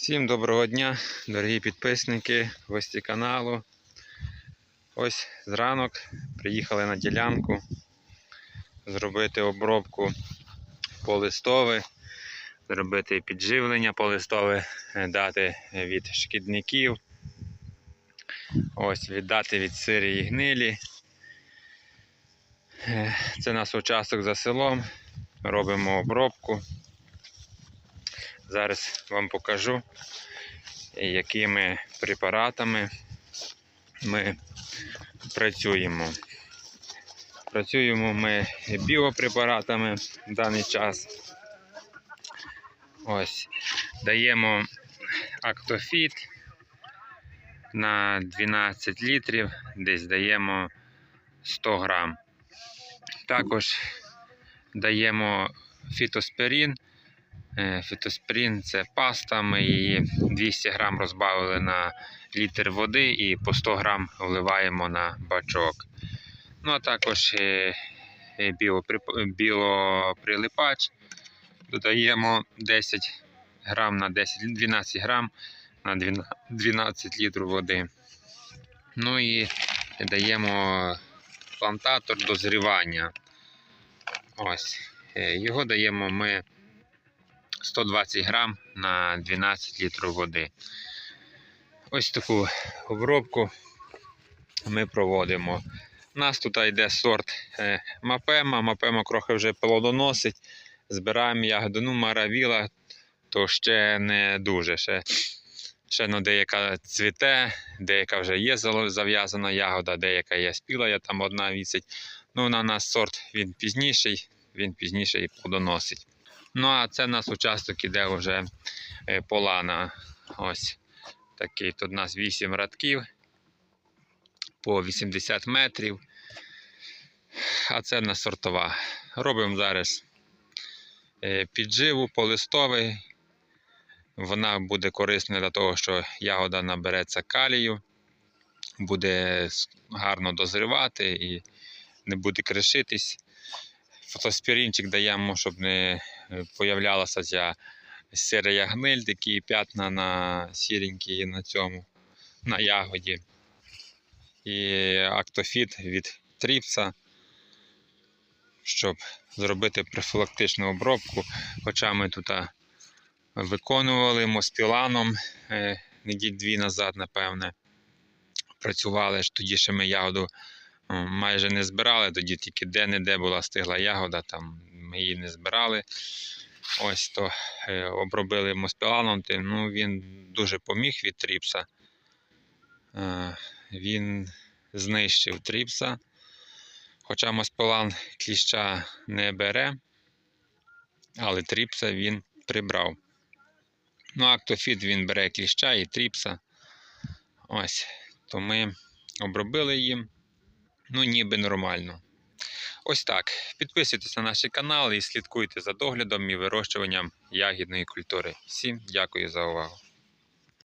Всім доброго дня, дорогі підписники, гості каналу. Ось зранок приїхали на ділянку зробити обробку полистове, зробити підживлення полистове, дати від шкідників. Ось віддати від сирії гнилі. Е, Це наш участок за селом. Робимо обробку. Зараз вам покажу, якими препаратами ми працюємо. Працюємо ми біопрепаратами в даний час. Ось, даємо актофіт на 12 літрів, десь даємо 100 грам. Також даємо фітоспирін. Е, Фітосприн це паста. Ми її 200 грам розбавили на літр води і по 100 грам вливаємо на бачок. Ну а також е, е, біоприлипач. Додаємо 10 грам на 10, 12 грам на 12 12 літрів води. Ну і даємо плантатор дозрівання. Ось. Його даємо ми 120 грам на 12 літрів води. Ось таку обробку ми проводимо. У нас тут йде сорт е, мапема. Мапема трохи вже плодоносить. Збираємо ягоду. Ну, маравіла, то ще не дуже. Ще, ще ну, деяка цвіте, деяка вже є зав'язана ягода, деяка є спіла, я там одна вісить. Ну, на нас сорт він пізніший, він пізніше і плодоносить. Ну, а це у нас участок іде вже е, полана. Ось такий. Тут у нас 8 радків по 80 метрів. А це в нас сортова. Робимо зараз е, підживу полистовий. Вона буде корисна для того, що ягода набереться калію, буде гарно дозрівати і не буде кришитись. Фотоспірінчик даємо, щоб не е, появлялася ця сира гниль, такі п'ятна на сіренькі на цьому, на ягоді. І актофіт від тріпса, щоб зробити профілактичну обробку. Хоча ми тут виконували моспіланом е, неділь дві назад, напевне. Працювали ж тоді, ще ми ягоду майже не збирали, тоді тільки де-не-де була стигла ягода, там ми її не збирали. Ось то е, обробили моспіланом, ну він дуже поміг від тріпса. Е, він знищив тріпса. Хоча моспілан кліща не бере, але тріпса він прибрав. Ну, актофіт він бере кліща і тріпса. Ось, то ми обробили їм. Ну, ніби нормально. Ось так. Підписуйтесь на наш канал і слідкуйте за доглядом і вирощуванням ягідної культури. Всім дякую за увагу.